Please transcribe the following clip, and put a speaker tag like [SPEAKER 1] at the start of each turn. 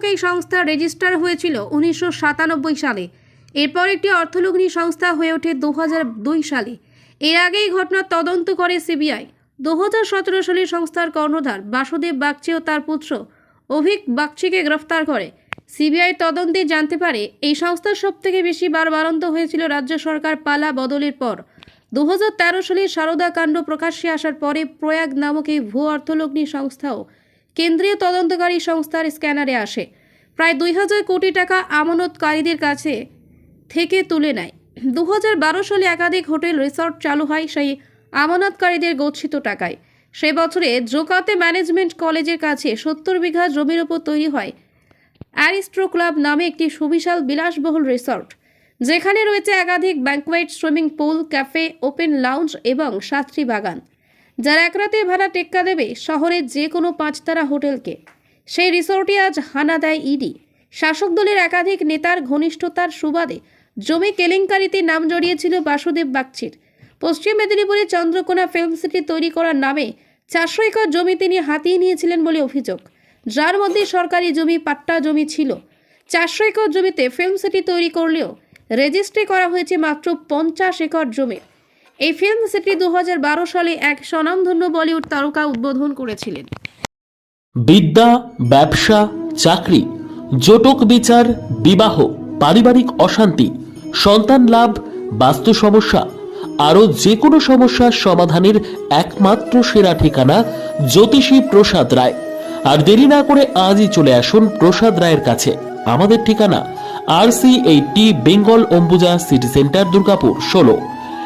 [SPEAKER 1] নামক এই সংস্থা রেজিস্টার হয়েছিল উনিশশো সাতানব্বই সালে। এরপর একটি অর্থলগ্নি সংস্থা হয়ে ওঠে দু সালে। এর আগেই ঘটনার তদন্ত করে সিবিআই। দু হাজার সতেরো সালে সংস্থার কর্ণধার বাসুদেব বাগচি ও তার পুত্র অভিক বাগচিকে গ্রেফতার করে। সিবিআই তদন্তে জানতে পারে, এই সংস্থার সবথেকে বেশি বার বারন্ত হয়েছিল রাজ্য সরকার পালা বদলের পর। দু হাজার তেরো সালে সারদা কাণ্ড প্রকাশ্যে আসার পরে প্রয়াগ নামক এই ভূ অর্থলগ্নি সংস্থাও কেন্দ্রীয় তদন্তকারী সংস্থার স্ক্যানারে আসে। প্রায় দুই হাজার কোটি টাকা আমানতকারীদের কাছে থেকে তুলে নেয়। দু হাজার বারো সালে একাধিক হোটেল, রিসর্ট চালু হয় সেই আমানতকারীদের গচ্ছিত টাকায়। সে বছরে জোকাতে ম্যানেজমেন্ট কলেজের কাছে সত্তর বিঘা জমির ওপর তৈরি হয় অ্যারিস্ট্রো ক্লাব নামে একটি সুবিশাল বিলাসবহুল রিসর্ট। যেখানে রয়েছে একাধিক banquet, swimming pool, cafe, open lounge এবং সাতটি বাগান। যার এক রাতে ভাড়া টেক্কা দেবে শহরের যে কোনো পাঁচতারা হোটেলকে। সেই রিসোর্টে আজ হানা দেয় ইডি। শাসক দলের একাধিক নেতার ঘনিষ্ঠতার সুবাদে জমি কেলেঙ্কারিতে নাম জড়িয়েছিল বাসুদেব বাগচির। পশ্চিম মেদিনীপুরে চন্দ্রকোনা ফিল্ম সিটি তৈরি করার নামে চারশো একর জমি তিনি হাতিয়ে নিয়েছিলেন বলে অভিযোগ। যার মধ্যে সরকারি জমি, পাট্টা জমি ছিল। চারশো একর জমিতে ফিল্ম সিটি তৈরি করলেও রেজিস্ট্রি করা হয়েছে মাত্র পঞ্চাশ একর জমি। এই ফিল্ম সিটি দু হাজার বারো সালে এক স্বনামধন্য বলিউড তারকা উদ্বোধন করেছিলেন।
[SPEAKER 2] বিদ্যা, ব্যবসা, চাকরি, জটক বিচার, বিবাহ, পারিবারিক অশান্তি, সন্তান লাভ, বাস্তু সমস্যা, আরও যে কোনো সমস্যার সমাধানের একমাত্র সেরা ঠিকানা জ্যোতিষী প্রসাদ রায়। আর দেরি না করে আজই চলে আসুন প্রসাদ রায়ের কাছে। আমাদের ঠিকানা R C eighty Bengal Ambuja city centre, Durgapur, ষোলো।